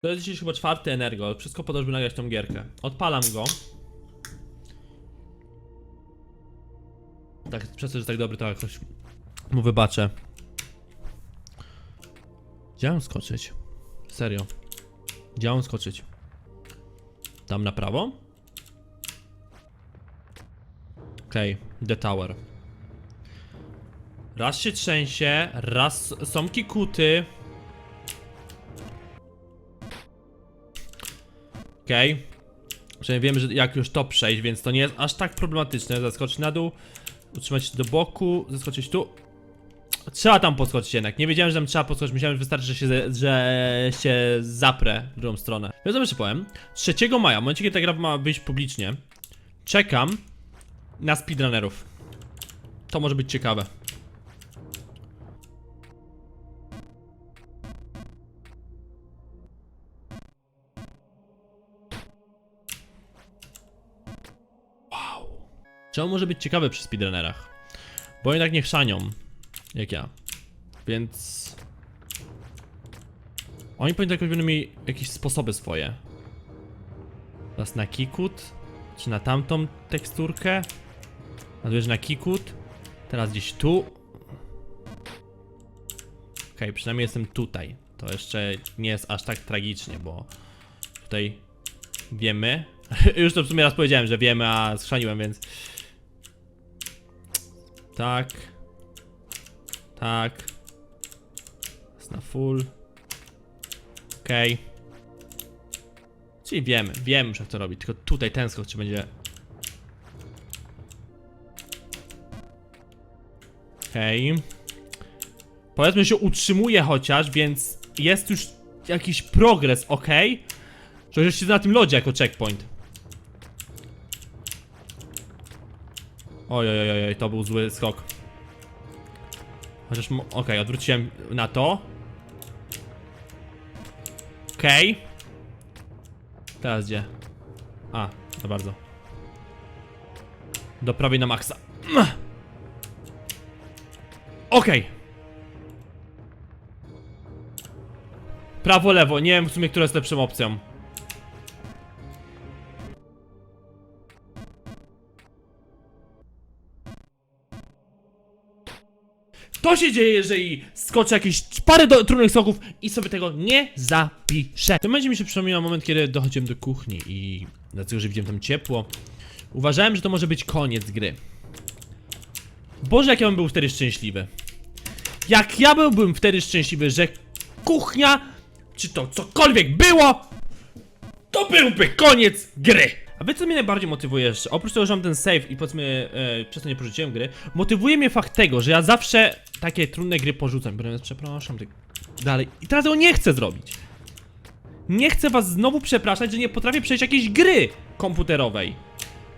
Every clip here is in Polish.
To jest dzisiaj chyba czwarty Energo, wszystko po to, żeby nagrać tą gierkę. Odpalam go. Tak, przez to, że tak dobry, to jakoś mu wybaczę. Mam skoczyć? Serio. Mam skoczyć? Tam na prawo? Okej, The Tower. Raz się trzęsie, raz są kikuty. Okay. Przynajmniej wiemy, że jak już to przejść, więc to nie jest aż tak problematyczne. Zaskoczyć na dół, utrzymać się do boku, zaskoczyć tu. Trzeba tam podskoczyć jednak. Nie wiedziałem, że tam trzeba podskoczyć. Myślałem, że wystarczy, że się, że się zaprę w drugą stronę. Ja zawsze powiem. 3 maja, w momencie kiedy ta gra ma wyjść publicznie, czekam na speedrunnerów. To może być ciekawe. Czemu może być ciekawe przy speedrunnerach? Bo jednak nie chrzanią, jak ja. Więc... Oni powinni jakoś będą mieli jakieś sposoby swoje. Teraz na kikut, czy na tamtą teksturkę. Nazwiesz na kikut. Teraz gdzieś tu. Okej, przynajmniej jestem tutaj. To jeszcze nie jest aż tak tragicznie, bo tutaj wiemy. Już to w sumie raz powiedziałem, że wiemy, a schrzaniłem, więc tak. Tak. Jest na full. Okej. Czyli wiemy, wiemy, że jak to robi. Tylko tutaj ten skok czy będzie. Okej. Powiedzmy się utrzymuje chociaż, więc jest już jakiś progres, ok? Że już siedzę na tym lodzie jako checkpoint. Oj, oj, oj, to był zły skok. Chociaż, okej, odwróciłem na to. Okej. Teraz gdzie? A, za bardzo. Do prawej na maksa. Okej. Prawo, lewo, nie wiem w sumie, która jest lepszą opcją. To się dzieje, jeżeli skoczę jakieś parę do, trudnych skoków i sobie tego nie zapiszę. To będzie mi się przypominał moment, kiedy dochodziłem do kuchni i dlatego, że widziałem tam ciepło. Uważałem, że to może być koniec gry. Boże, jak ja bym był wtedy szczęśliwy. Jak ja byłbym wtedy szczęśliwy, że kuchnia, czy to cokolwiek było, to byłby koniec gry. A wiecie co mnie najbardziej motywuje jeszcze? Oprócz tego, że mam ten save i powiedzmy e, przez to nie porzuciłem gry, motywuje mnie fakt tego, że ja zawsze takie trudne gry porzucam. Przepraszam, tak dalej. I teraz tego nie chcę zrobić. Nie chcę was znowu przepraszać, że nie potrafię przejść jakiejś gry komputerowej.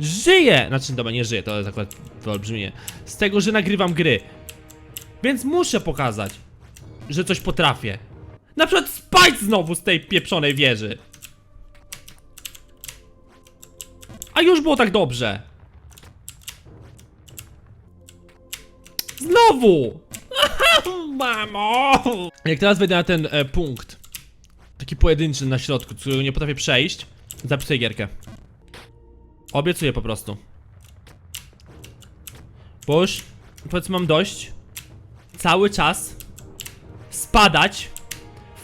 Żyję! Znaczy, dobra, nie żyję, to jest akurat wyolbrzymienie. Z tego, że nagrywam gry. Więc muszę pokazać, że coś potrafię. Na przykład spać znowu z tej pieprzonej wieży. A już było tak dobrze. Znowu! Mamo! Jak teraz wejdę na ten e, punkt, taki pojedynczy na środku, którego nie potrafię przejść, zapisuję gierkę. Obiecuję po prostu. Bo już, powiedzmy, mam dość cały czas spadać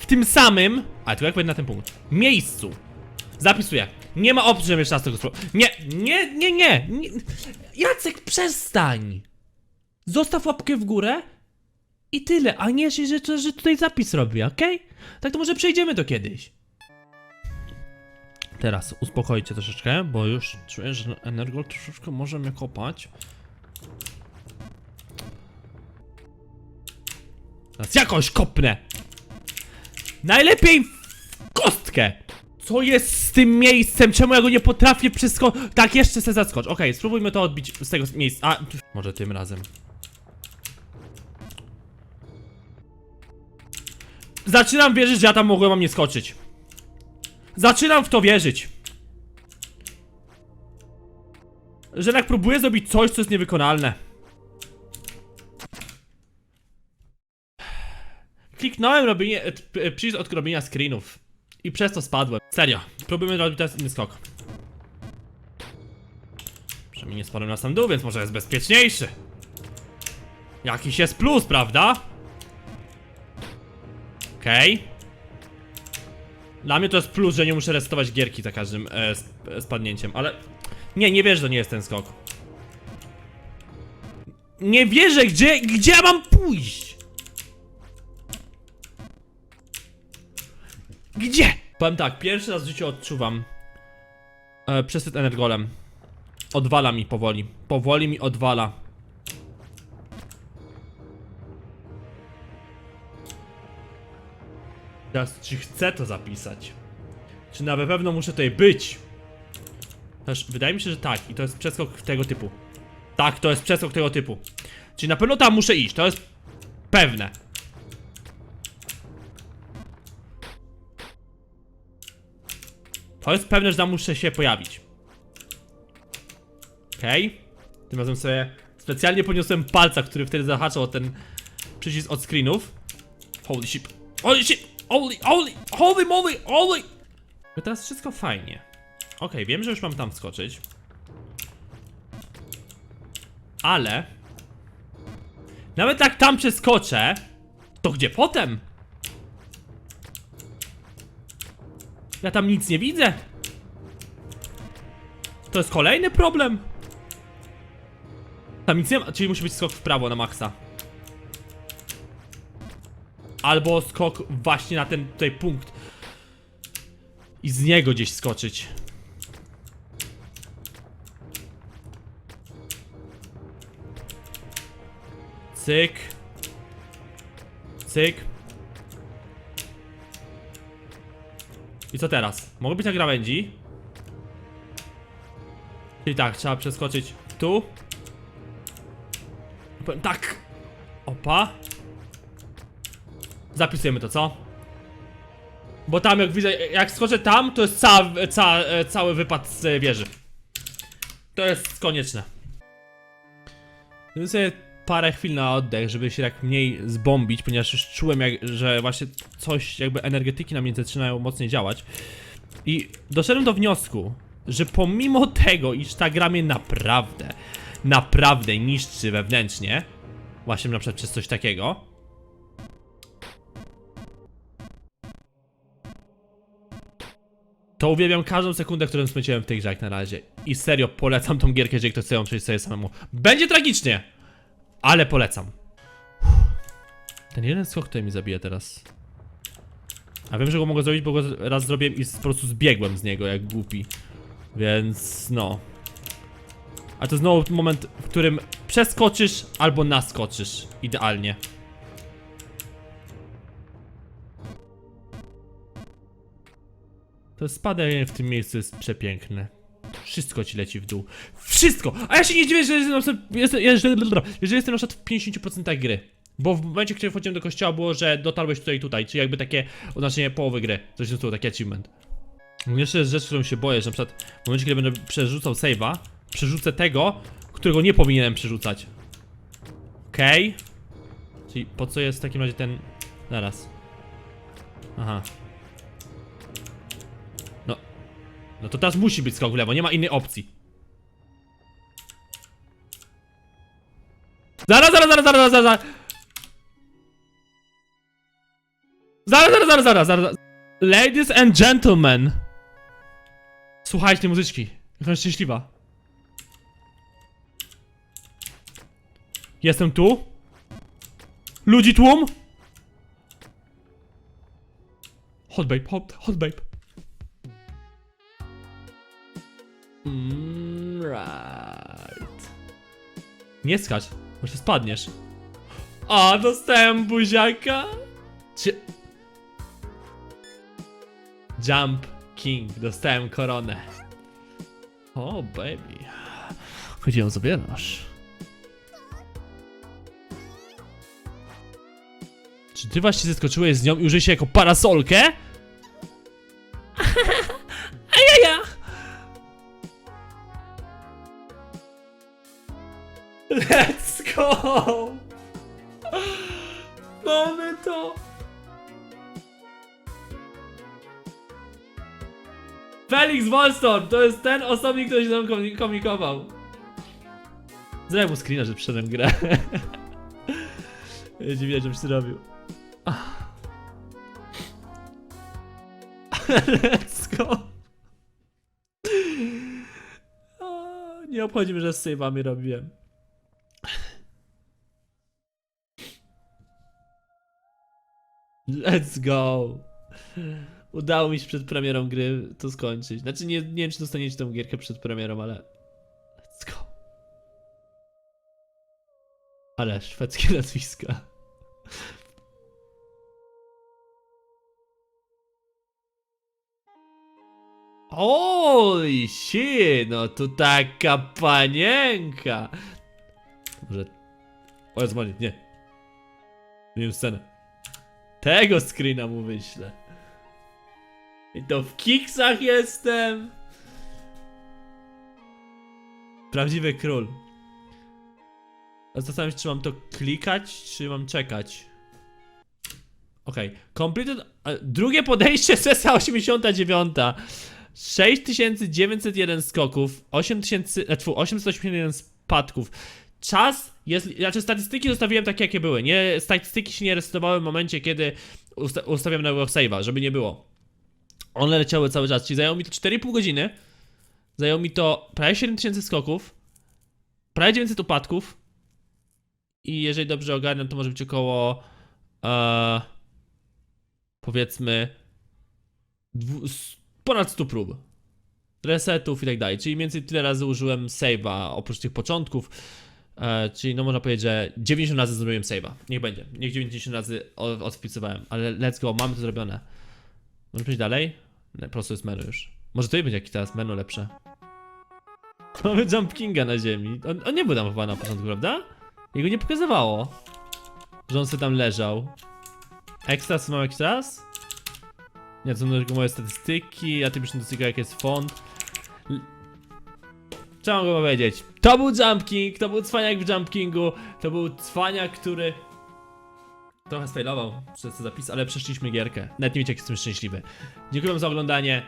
w tym samym, ale tylko jak wejdę na ten punkt, miejscu. Zapisuję. Nie ma opcji, żebym jeszcze raz tego spróbował. Nie, nie, nie, nie, nie. Jacek, przestań! Zostaw łapkę w górę i tyle, a nie, że, że, tutaj zapis robię, okej? Tak to może przejdziemy to kiedyś. Teraz uspokojcie troszeczkę, bo już czuję, że Energol troszeczkę może mnie kopać. Teraz jakoś kopnę! Najlepiej w kostkę! Co jest z tym miejscem? Czemu ja go nie potrafię przeskoczyć? Tak, jeszcze chcę zaskocz. Okej, spróbujmy to odbić z tego miejsca. A, może tym razem. Zaczynam wierzyć, że ja tam mogłem wam nie skoczyć. Zaczynam w to wierzyć. Że jednak próbuję zrobić coś, co jest niewykonalne. Kliknąłem robienie, przycisk od robienia screenów. I przez to spadłem. Serio. Próbujemy robić teraz inny skok. Przynajmniej nie spadłem na sam dół, więc może jest bezpieczniejszy. Jakiś jest plus, prawda? Okej. Dla mnie to jest plus, że nie muszę resetować gierki za każdym e, sp e, spadnięciem, ale... Nie, nie wierzę, że nie jest ten skok. Nie wierzę, gdzie, gdzie ja mam pójść? Gdzie? Powiem tak, pierwszy raz w życiu odczuwam e, przesyt energolem. Odwala mi powoli. Powoli mi odwala. Teraz, czy chcę to zapisać? Czy na pewno muszę tutaj być? Też wydaje mi się, że tak. I to jest przeskok tego typu. Tak, to jest przeskok tego typu. Czyli na pewno tam muszę iść, to jest pewne. To jest pewne, że tam muszę się pojawić. Okej. Okay. Tym razem sobie specjalnie podniosłem palca, który wtedy zahaczał o ten przycisk od screenów. Holy shit. Holy shit! Holy, holy, holy moly, holy! No teraz wszystko fajnie. Okej, wiem, że już mam tam skoczyć. Ale... Nawet jak tam przeskoczę, to gdzie potem? Ja tam nic nie widzę. To jest kolejny problem. Tam nic nie ma, czyli musi być skok w prawo na maksa. Albo skok właśnie na ten tutaj punkt. I z niego gdzieś skoczyć. Cyk. Cyk. I co teraz? Mogę być na krawędzi. Czyli tak, trzeba przeskoczyć tu. Tak. Opa. Zapisujemy to, co? Bo tam jak widzę, jak skoczę tam, to jest ca, ca, cały wypad z wieży. To jest konieczne. Dajmy sobie parę chwil na oddech, żeby się tak mniej zbombić, ponieważ już czułem, jak, że właśnie coś, jakby energetyki na mnie zaczynają mocniej działać. I doszedłem do wniosku, że pomimo tego, iż ta gra mnie naprawdę, naprawdę niszczy wewnętrznie, właśnie na przykład przez coś takiego, to uwielbiam każdą sekundę, którą spędziłem w tej grze jak na razie. I serio polecam tą gierkę, jeżeli ktoś chce ją przejść sobie samemu. Będzie tragicznie, ale polecam. Ten jeden skok tutaj mi zabija teraz. A wiem, że go mogę zrobić, bo go raz zrobiłem i po prostu zbiegłem z niego jak głupi. Więc no. A to znowu moment, w którym przeskoczysz albo naskoczysz. Idealnie. To spadanie w tym miejscu jest przepiękne. Wszystko ci leci w dół. Wszystko! A ja się nie dziwię, że jestem na przykład, jestem, jestem, na przykład w 50% gry. Bo w momencie, którym wchodziłem do kościoła było, że dotarłeś tutaj i tutaj, czyli jakby takie oznaczenie połowy gry. Coś w taki achievement. Jeszcze jest rzecz, którą się boję, że na przykład w momencie, kiedy będę przerzucał save'a, przerzucę tego, którego nie powinienem przerzucać. Okej. Okay. Czyli po co jest w takim razie ten... Zaraz. Aha. No to teraz musi być skok w lewo, nie ma innej opcji. Zaraz, zaraz, zaraz, zaraz, zaraz, zaraz. Zaraz, zaraz, zaraz, zaraz, zaraz. Ladies and gentlemen. Słuchajcie tej muzyczki. Ona szczęśliwa. Jestem tu. Ludzi tłum. Hot babe, hot, hot babe. Nie skacz, może spadniesz. A, dostałem buziaka. Czy... Jump King, dostałem koronę. O, baby. Gdzie ją zabierasz? Czy ty właśnie zeskoczyłeś z nią i użyłeś się jako parasolkę? Go! Mamy to! Felix Wallstorm, to jest ten osobnik, który się tam komi- komikował. Zrobię mu screena, że przyszedłem grę. Ja nie wiedziałem, co robił. Ah. Let's go. Nie obchodzi mnie, że z save'ami robiłem. Let's go. Udało mi się przed premierą gry to skończyć. Znaczy nie, nie wiem czy dostaniecie tą gierkę przed premierą, ale... Let's go. Ale szwedzkie nazwiska. Oj, shit, no to taka panienka. Może... O, jest nie. Nie wiem scenę. Tego screena mu wyślę. I to w kiksach jestem. Prawdziwy król. Zastanawiam się, czy mam to klikać, czy mam czekać. Okej, okay. completed. Drugie podejście sesja 89. 6901 skoków, 8000, znaczy 881 spadków. Czas jest, znaczy statystyki zostawiłem takie jakie były. Nie, statystyki się nie resetowały w momencie, kiedy usta ustawiam nowego save'a, żeby nie było. One leciały cały czas, czyli zajęło mi to 4,5 godziny. Zajęło mi to prawie 7000 skoków, prawie 900 upadków. I jeżeli dobrze ogarniam, to może być około e, powiedzmy dwu, ponad 100 prób. Resetów i tak dalej. Czyli mniej więcej tyle razy użyłem save'a oprócz tych początków. E, czyli no można powiedzieć, że 90 razy zrobiłem save'a. Niech będzie. Niech 90 razy odwpisywałem. Ale let's go, mamy to zrobione. Możemy przejść dalej? Nie, po prostu jest menu już. Może to będzie jakiś teraz menu lepsze. Mamy Jump Kinga na ziemi. On, on nie był tam chyba na początku, prawda? Jego nie pokazywało. Że on sobie tam leżał. Ekstras mam jakiś raz? Nie, to są tylko moje statystyki, a ty pisz na tylko jak jest font. Co go powiedzieć? To był Jump King, to był cwaniak w Jump Kingu, to był cwaniak, który... Trochę sfailował przez ten zapis, ale przeszliśmy gierkę. Nawet nie wiecie jak jestem szczęśliwy. Dziękuję za oglądanie.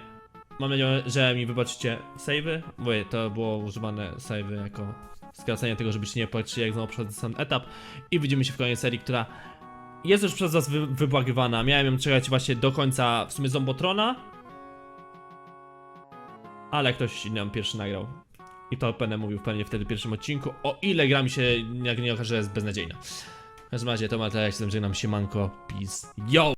Mam nadzieję, że mi wybaczycie save'y, bo to było używane save'y jako skracenie tego, żebyście nie patrzyli jak znowu przechodzę ten etap. I widzimy się w kolejnej serii, która jest już przez was wy. Miałem ją czekać właśnie do końca w sumie Zombotrona. Ale ktoś inny pierwszy nagrał. I to będę mówił pewnie wtedy w pierwszym odcinku. O ile gra mi się, jak nie okaże, że jest beznadziejna. W każdym razie to ma tyle, ja się żegnam, siemanko, peace, yo!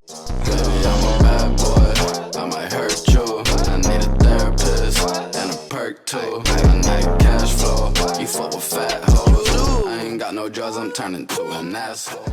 No drugs. I'm turning to an asshole.